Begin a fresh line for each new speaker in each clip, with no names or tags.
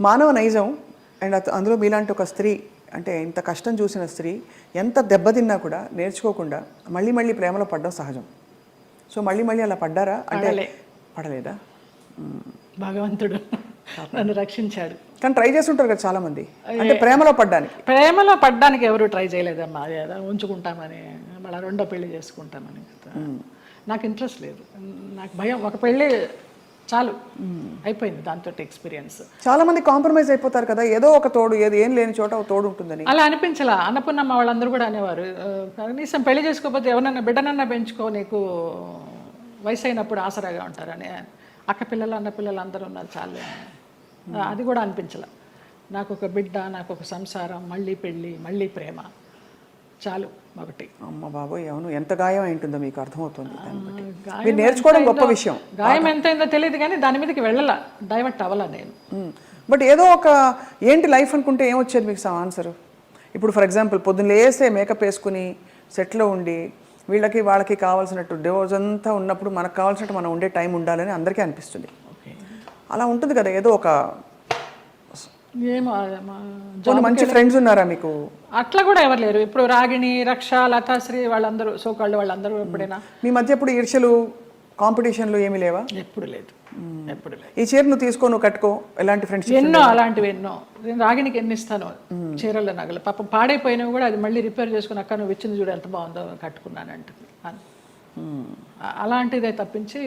మానవ నైజం అండ్ అందులో మీలాంటి ఒక స్త్రీ అంటే ఇంత కష్టం చూసిన స్త్రీ ఎంత దెబ్బతిన్నా కూడా నేర్చుకోకుండా మళ్ళీ మళ్ళీ ప్రేమలో పడడం సహజం. సో మళ్ళీ మళ్ళీ అలా పడ్డారా? అంటే
పడలే.
పడలేదా?
భగవంతుడు నన్ను రక్షించాడు.
కానీ ట్రై చేస్తుంటారు కదా చాలా మంది అంటే ప్రేమలో పడ్డానికి.
ప్రేమలో పడ్డానికి ఎవరు ట్రై చేయలేదమ్మా. ఉంచుకుంటామని మళ్ళీ రెండో పెళ్ళి చేసుకుంటామని. నాకు ఇంట్రెస్ట్ లేదు. నాకు భయం. ఒక పెళ్ళి చాలు. అయిపోయింది దాంతో ఎక్స్పీరియన్స్.
చాలా మంది కాంప్రమైజ్ అయిపోతారు కదా ఏదో ఒక తోడు ఏది ఏం లేని చోట ఒక తోడు ఉంటుందని.
అలా అనిపించలా. అన్నపూర్ణమ్మ వాళ్ళందరూ కూడా అనేవారు. "ఆ, కనీసం పెళ్ళి చేసుకోకపోతే ఎవరన్నా బిడ్డనన్నా పెంచుకో నీకు వయసు అయినప్పుడు ఆసరాగా ఉంటారని అక్క పిల్లలు అన్న పిల్లలు అందరూ ఉన్నారు చాలే అది కూడా అనిపించలా. నాకు ఒక బిడ్డ నాకు ఒక సంసారం మళ్ళీ పెళ్ళి మళ్ళీ ప్రేమ. చాలు ఒకటి
అమ్మ బాబోయ్ అవును. ఎంత గాయం అయి ఉంటుందో మీకు అర్థమవుతుంది దాన్ని బట్టి.
గాయం
మీరు నేర్చుకోవడం గొప్ప విషయం.
గాయం ఎంతైందో తెలియదు కానీ దాని మీదకి వెళ్ళాల. డైవర్ట్ అవ్వాల నేను.
బట్ ఏదో ఒక ఏంటి లైఫ్ అనుకుంటే ఏమొచ్చేది మీకు ఆన్సర్ ఇప్పుడు ఫర్ ఎగ్జాంపుల్ పొద్దున్న లేస్తే మేకప్ వేసుకుని సెట్లో ఉండి వీళ్ళకి వాళ్ళకి కావాల్సినట్టు డోజ్ అంతా ఉన్నప్పుడు మనకు కావాల్సినట్టు మనం ఉండే టైం ఉండాలని అందరికీ అనిపిస్తుంది. అలా ఉంటుంది కదా ఏదో ఒక
ఏమో
కొన్ని మంచి ఫ్రెండ్స్ ఉన్నారా మీకు?
అట్లా కూడా ఎవరు లేరు. ఇప్పుడు రాగిణి రక్ష లతాశ్రీ వాళ్ళందరూ సోకాళ్ళు వాళ్ళందరూ ఎప్పుడైనా.
మీ మధ్య ఇప్పుడు ఈర్ష్యలు కాంపిటీషన్లు ఏమీ లేవా?
ఎప్పుడు లేదు. ఎప్పుడు లేదు.
ఈ చీర నువ్వు తీసుకో నువ్వు కట్టుకో ఎలాంటి ఫ్రెండ్షిప్
ఎన్నో అలాంటివి ఎన్నో. నేను రాగిణికి ఎన్ని ఇస్తాను చీరల నగలు. పాపం పాడైపోయినవి కూడా అది మళ్ళీ రిపేర్ చేసుకుని అక్క నువ్వు ఇచ్చింది చూడు ఎంత బాగుందో కట్టుకున్నాను అంటుంది. అలాంటిదే తప్పించి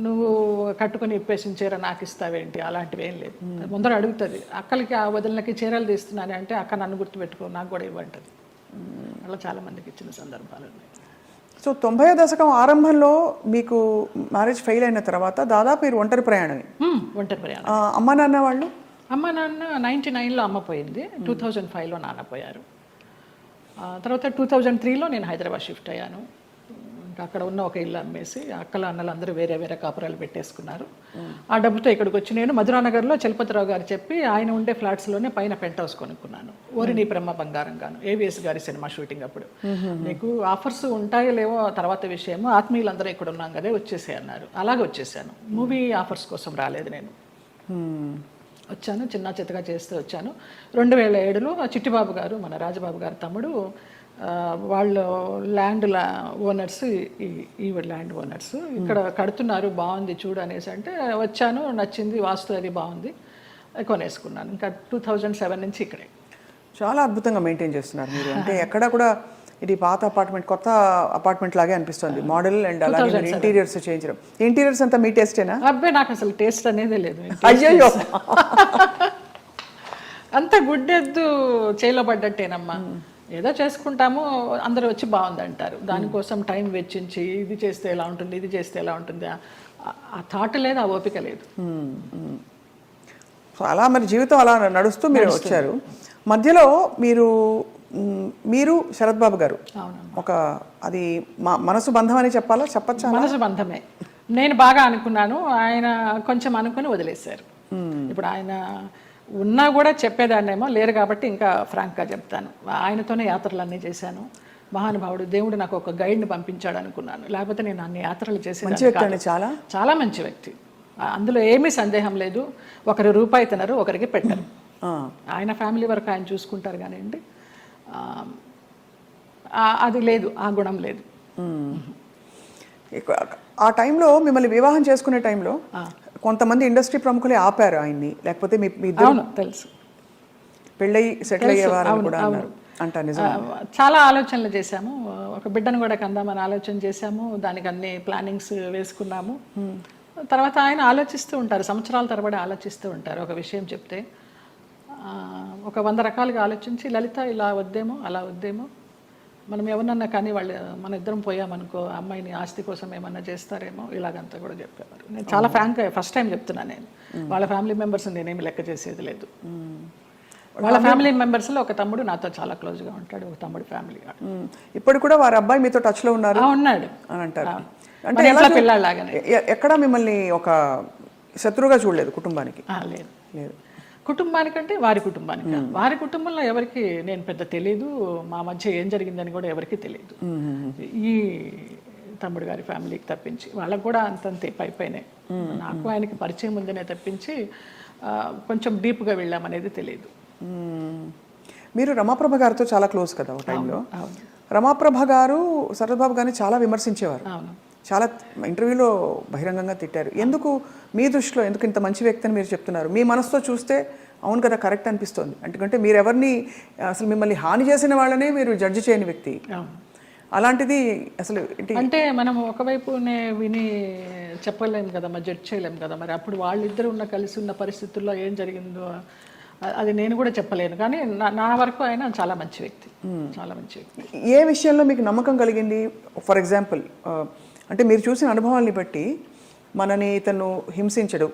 నువ్వు కట్టుకుని ఇప్పేసిన చీర నాకు ఇస్తావేంటి? అలాంటివి ఏం లేదు. ముందర అడుగుతుంది. అక్కలకి ఆ వదిలినకి చీరలు తీస్తున్నాను అంటే అక్క నన్ను గుర్తుపెట్టుకో నాకు కూడా ఇవ్వంటది. అలా చాలా మందికి ఇచ్చిన సందర్భాలు ఉన్నాయి.
సో తొంభై దశకం ఆరంభంలో మీకు మ్యారేజ్ ఫెయిల్ అయిన తర్వాత దాదాపు మీరు ఒంటరి ప్రయాణమే.
హ్మ్, ఒంటరి ప్రయాణం
అమ్మ నాన్న వాళ్ళు?
అమ్మ నాన్న నైంటీ నైన్లో అమ్మ పోయింది. టూ థౌజండ్ ఫైవ్లో నాన్న పోయారు. తర్వాత టూ థౌజండ్ త్రీలో నేను హైదరాబాద్ షిఫ్ట్ అయ్యాను. ఇంకా అక్కడ ఉన్న ఒక ఇల్లు అమ్మేసి అక్కల అన్నలు అందరూ వేరే వేరే కాపురాలు పెట్టేసుకున్నారు. ఆ డబ్బుతో ఇక్కడికి వచ్చి నేను మధురానగర్లో చలపతిరావు గారు చెప్పి ఆయన ఉండే ఫ్లాట్స్లోనే పైన పెంట్ హౌస్ కొనుక్కున్నాను. ఓరిని బ్రహ్మ బంగారం గాను ఏవిఎస్ గారి సినిమా షూటింగ్ అప్పుడు. నీకు ఆఫర్స్ ఉంటాయో లేవో తర్వాత విషయము ఆత్మీయులందరూ ఇక్కడ ఉన్నాం కదే వచ్చేసే అన్నారు. అలాగే వచ్చేసాను. మూవీ ఆఫర్స్ కోసం రాలేదు నేను. వచ్చాను చిన్న చిత్తగా చేస్తూ వచ్చాను. రెండు వేల ఏడులో చిట్టిబాబు గారు మన రాజబాబు గారి తమ్ముడు వాళ్ళు ల్యాండ్ ఓనర్స్ ఈ ల్యాండ్ ఓనర్స్ ఇక్కడ కడుతున్నారు బాగుంది చూడు అనేసి అంటే వచ్చాను నచ్చింది వాస్తు అది బాగుంది కొనేసుకున్నాను. ఇంకా టూ థౌజండ్ సెవెన్ నుంచి ఇక్కడే.
చాలా అద్భుతంగా మెయింటైన్ చేస్తున్నారు మీరు. అంటే ఎక్కడ కూడా ఇది పాత అపార్ట్మెంట్ కొత్త అపార్ట్మెంట్ లాగే అనిపిస్తుంది. మోడల్ అండ్ అలాగే ఇంటీరియర్స్ చేయించడం. ఇంటీరియర్స్ అంతా మీ టేస్టేనా
అబ్బాయి నాకు అసలు టేస్ట్ అనేదే లేదు.
అయ్యయ్యో!
అంత గుడ్డెద్దు చేలో పడ్డట్టేనమ్మా. ఏదో చేసుకుంటాము అందరూ వచ్చి బాగుంది అంటారు దానికోసం టైం వెచ్చించి ఇది చేస్తే ఎలా ఉంటుంది ఇది చేస్తే ఎలా ఉంటుంది ఆ- థాట్ లేదు ఆ ఓపిక లేదు.
సో అలా మరి జీవితం అలా నడుస్తూ మీరు వచ్చారు. మధ్యలో మీరు మీరు శరత్ బాబు గారు. ఒక అది మ- మనసు బంధం అని చెప్పాలా చెప్పచ్చా?
మనసు బంధమే. నేను బాగా అనుకున్నాను ఆయన కొంచెం అనుకుని వదిలేశారు. ఇప్పుడు ఆయన ఉన్నా కూడా చెప్పేదాన్నేమో లేరు కాబట్టి ఇంకా ఫ్రాంక్గా చెప్తాను. ఆయనతోనే యాత్రలన్నీ చేశాను. మహానుభావుడు దేవుడు నాకు ఒక గైడ్ని పంపించాడు అనుకున్నాను లేకపోతే నేను అన్ని యాత్రలు
మంచి
చేసేదాన్ని
వ్యక్తి అండి చాలా.
చాలా మంచి వ్యక్తి. అందులో ఏమీ సందేహం లేదు. ఒకరు రూపాయి తినరు ఒకరికి పెట్టరు. ఆయన ఫ్యామిలీ వరకు ఆయన చూసుకుంటారు కానివ్వండి. అది లేదు ఆ గుణం లేదు.
ఆ టైంలో మిమ్మల్ని వివాహం చేసుకునే టైంలో కొంతమంది ఇండస్ట్రీ ప్రముఖులే ఆపారు ఆయన్ని. లేకపోతే మీ ఇద్దరు
తెలుసు.
పెళ్ళయి సెటిల్ అయ్యేవారని కూడా అన్నారు. అంట
చాలా ఆలోచనలు చేశాము. ఒక బిడ్డను కూడా కందామని ఆలోచన చేశాము. దానికి అన్ని ప్లానింగ్స్ వేసుకున్నాము. తర్వాత ఆయన ఆలోచిస్తూ ఉంటారు. సంవత్సరాల తరబడి ఆలోచిస్తూ ఉంటారు. ఒక విషయం చెప్తే ఒక వంద రకాలుగా ఆలోచించి లలిత ఇలా వద్దేమో అలా వద్దేమో మనం ఎవరన్నా కానీ వాళ్ళు మన ఇద్దరం పోయామనుకో అమ్మాయిని ఆస్తి కోసం ఏమన్నా చేస్తారేమో ఇలాగంతా కూడా చెప్పేవారు. నేను చాలా ఫ్రాంక్ ఫస్ట్ టైం చెప్తున్నాను నేను. వాళ్ళ ఫ్యామిలీ మెంబర్స్ నేనేమి లెక్క చేసేది లేదు. వాళ్ళ ఫ్యామిలీ మెంబర్స్లో ఒక తమ్ముడు నాతో చాలా క్లోజ్గా ఉంటాడు ఒక తమ్ముడు ఫ్యామిలీ.
ఇప్పుడు కూడా వారి అబ్బాయి మీతో టచ్లో ఉన్నారు
ఉన్నాడు.
అని అంటారు. అంటే ఎలా. ఎ- ఎక్కడా మిమ్మల్ని ఒక శత్రువుగా చూడలేదు కుటుంబానికి?
లేదు.
లేదు.
కుటుంబానికంటే వారి కుటుంబానికి. వారి కుటుంబంలో ఎవరికి నేను పెద్ద తెలియదు మా మధ్య ఏం జరిగిందని కూడా ఎవరికి తెలియదు ఈ తమ్ముడు గారి ఫ్యామిలీకి తప్పించి వాళ్ళకు కూడా అంతంతే పై పైనే నాకు ఆయనకి పరిచయం ఉందనే తప్పించి కొంచెం డీప్గా వెళ్ళామనేది తెలియదు.
మీరు రమాప్రభ గారితో చాలా క్లోజ్ కదా ఒక టైంలో? రమాప్రభ గారు శరత్బాబు గారిని చాలా విమర్శించేవారు.
అవును.
చాలా ఇంటర్వ్యూలో బహిరంగంగా తిట్టారు. ఎందుకు? మీ దృష్టిలో ఎందుకు ఇంత మంచి వ్యక్తి అని మీరు చెప్తున్నారు? మీ మనసుతో చూస్తే అవును కదా కరెక్ట్ అనిపిస్తోంది. ఎందుకంటే మీరు ఎవరిని అసలు మిమ్మల్ని హాని చేసిన వాళ్ళనే మీరు జడ్జి చేయని వ్యక్తి. అలాంటిది అసలు
అంటే మనం ఒకవైపునే విని చెప్పలేం కదా మరి జడ్జ్ చేయలేం కదా మరి అప్పుడు వాళ్ళిద్దరు ఉన్న కలిసి ఉన్న పరిస్థితుల్లో ఏం జరిగిందో అది నేను కూడా చెప్పలేను. కానీ నా నా వరకు ఆయన చాలా మంచి వ్యక్తి. చాలా మంచి వ్యక్తి.
ఏ విషయంలో మీకు నమ్మకం కలిగింది? ఫర్ ఎగ్జాంపుల్ అంటే మీరు చూసిన అనుభవాల్ని బట్టి మనని ఇతను హింసించడు.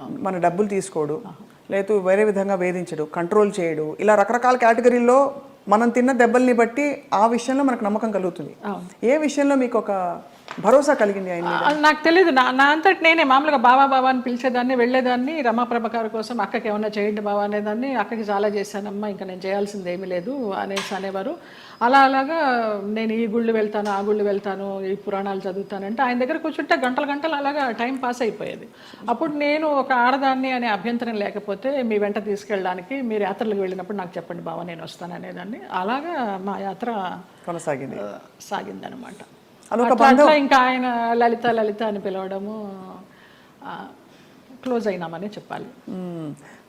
మన డబ్బులు తీసుకోడు. లేదు వేరే విధంగా వేధించడు. కంట్రోల్ చేయడు. ఇలా రకరకాల కేటగిరీల్లో మనం తిన్న దెబ్బల్ని బట్టి ఆ విషయంలో మనకు నమ్మకం కలుగుతుంది. ఏ విషయంలో మీకు ఒక భరోసా కలిగింది ఆయన
నాకు తెలియదు నా నా అంతటి నేనే మామూలుగా బావా బావా అని పిలిచేదాన్ని వెళ్ళేదాన్ని రమాప్రభ గారి కోసం అక్కకి ఏమన్నా చేయండి బావా అనేదాన్ని అక్కకి చాలా చేశానమ్మా ఇంకా నేను చేయాల్సింది ఏమీ లేదు అనేసి అనేవారు. అలా అలాగా నేను ఈ గుళ్ళు వెళ్తాను ఆ గుళ్ళు వెళ్తాను ఈ పురాణాలు చదువుతానంటే ఆయన దగ్గర కూర్చుంటే గంటలు గంటలు అలాగా టైం పాస్ అయిపోయేది. అప్పుడు నేను ఒక ఆడదాన్ని అనే అభ్యంతరం లేకపోతే మీ వెంట తీసుకెళ్ళడానికి మీరు యాత్రలకు వెళ్ళినప్పుడు నాకు చెప్పండి బావా నేను వస్తాను అనేదాన్ని. అలాగా మా యాత్ర
కొనసాగింది.
సాగిందనమాట.
అదొక
ఇంకా ఆయన లలిత లలిత అని పిలవడము క్లోజ్ అయినామని చెప్పాలి.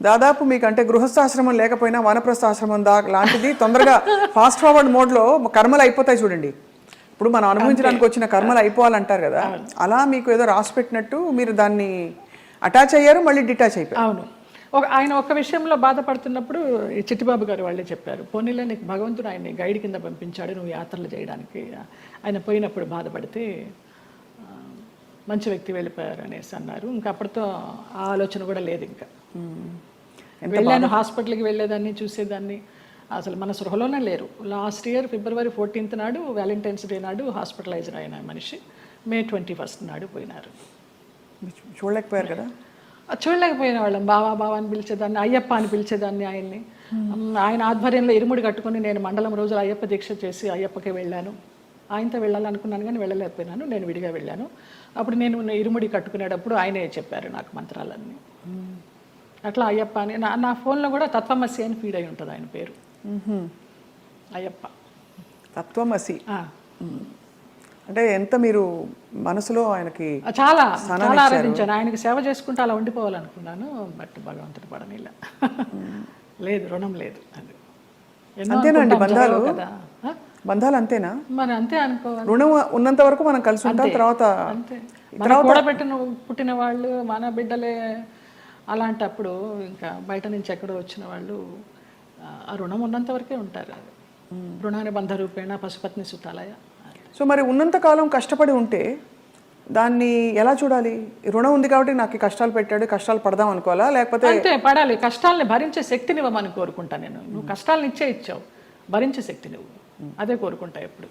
దాదాపు మీకు అంటే గృహస్థాశ్రమం లేకపోయినా వానప్రస్థాశ్రమం దా లాంటిది తొందరగా ఫాస్ట్ ఫార్వర్డ్ మోడ్లో కర్మలు అయిపోతాయి చూడండి. ఇప్పుడు మనం అనుభవించడానికి వచ్చిన కర్మలు అయిపోవాలంటారు కదా. అలా మీకు ఏదో రాసి పెట్టినట్టు మీరు దాన్ని అటాచ్ అయ్యారు మళ్ళీ డిటాచ్ అయిపోయారు.
అవును. ఒక ఆయన ఒక విషయంలో బాధపడుతున్నప్పుడు ఈ చిట్టిబాబు గారు వాళ్ళే చెప్పారు పోనీలే నీకు భగవంతుడు ఆయన్ని గైడ్ కింద పంపించాడు నువ్వు యాత్రలు చేయడానికి. ఆయన పోయినప్పుడు బాధపడితే మంచి వ్యక్తి వెళ్ళిపోయారు అనేసి అన్నారు. ఇంకా అప్పటితో ఆ ఆలోచన కూడా లేదు ఇంకా. వెళ్ళాను హాస్పిటల్కి వెళ్ళేదాన్ని చూసేదాన్ని. అసలు మన సృహలోనే లేరు. లాస్ట్ ఇయర్ ఫిబ్రవరి ఫోర్టీన్త్ నాడు వ్యాలంటైన్స్ డే నాడు హాస్పిటలైజ్డ్ అయిన మనిషి మే ట్వంటీ ఫస్ట్ నాడు పోయినారు.
చూడలేకపోయారు కదా?
చూడలేకపోయిన వాళ్ళం. బావా బావా అని పిలిచేదాన్ని అయ్యప్ప అని పిలిచేదాన్ని ఆయన్ని. మ్, ఆయన ఆధ్వర్యంలో ఇరుముడి కట్టుకొని నేను మండలం రోజులు అయ్యప్ప దీక్ష చేసి అయ్యప్పకి వెళ్ళాను. ఆయనతో వెళ్ళాలనుకున్నాను కానీ వెళ్ళలేకపోయినాను. నేను విడిగా వెళ్ళాను. అప్పుడు నేను ఇరుముడి కట్టుకునేటప్పుడు ఆయనే చెప్పారు నాకు మంత్రాలన్నీ. అట్లా అయ్యప్ప అని. నా నా ఫోన్లో కూడా తత్వమసి అని ఫీడ్ అయి ఉంటుంది ఆయన పేరు. అయ్యప్ప.
తత్వమసి. అంటే ఎంత మీరు మనసులో ఆయనకి
చాలా చాలా ఆరాధించాను. ఆయనకి సేవ చేసుకుంటూ అలా ఉండిపోవాలనుకున్నాను బట్ భగవంతుడు పడనిలా లేదు రుణం లేదు అది. ఎన్నో
అంతేనా అండి
అనుకుంటాం,
బంధాలు? బంధాలు అంతేనా?
మరి అంతే అనుకోవాలి.
రుణం ఉన్నంత వరకు మనం కలిసి ఉంటాం తర్వాత
అంతే. మన కూడబెట్టిన పుట్టిన వాళ్ళు మన బిడ్డలే అలాంటప్పుడు ఇంకా బయట నుంచి ఎక్కడో వచ్చిన వాళ్ళు ఆ, రుణం ఉన్నంత వరకే ఉంటారు. అది రుణాన్ని బంధ రూపేణ పశుపత్ని సుతాలయ.
సో మరి ఉన్నంత కాలం కష్టపడి ఉంటే దాన్ని ఎలా చూడాలి? రుణం ఉంది కాబట్టి నాకు కష్టాలు పెట్టాడు కష్టాలు పడదాం అనుకోవాలా? లేకపోతే
అంటే పడాలి. కష్టాలని భరించే శక్తిని ఇవ్వమని కోరుకుంటా నేను. నువ్వు కష్టాలను ఇచ్చే ఇచ్చావు. భరించే శక్తి నువ్వు అదే కోరుకుంటా ఎప్పుడు.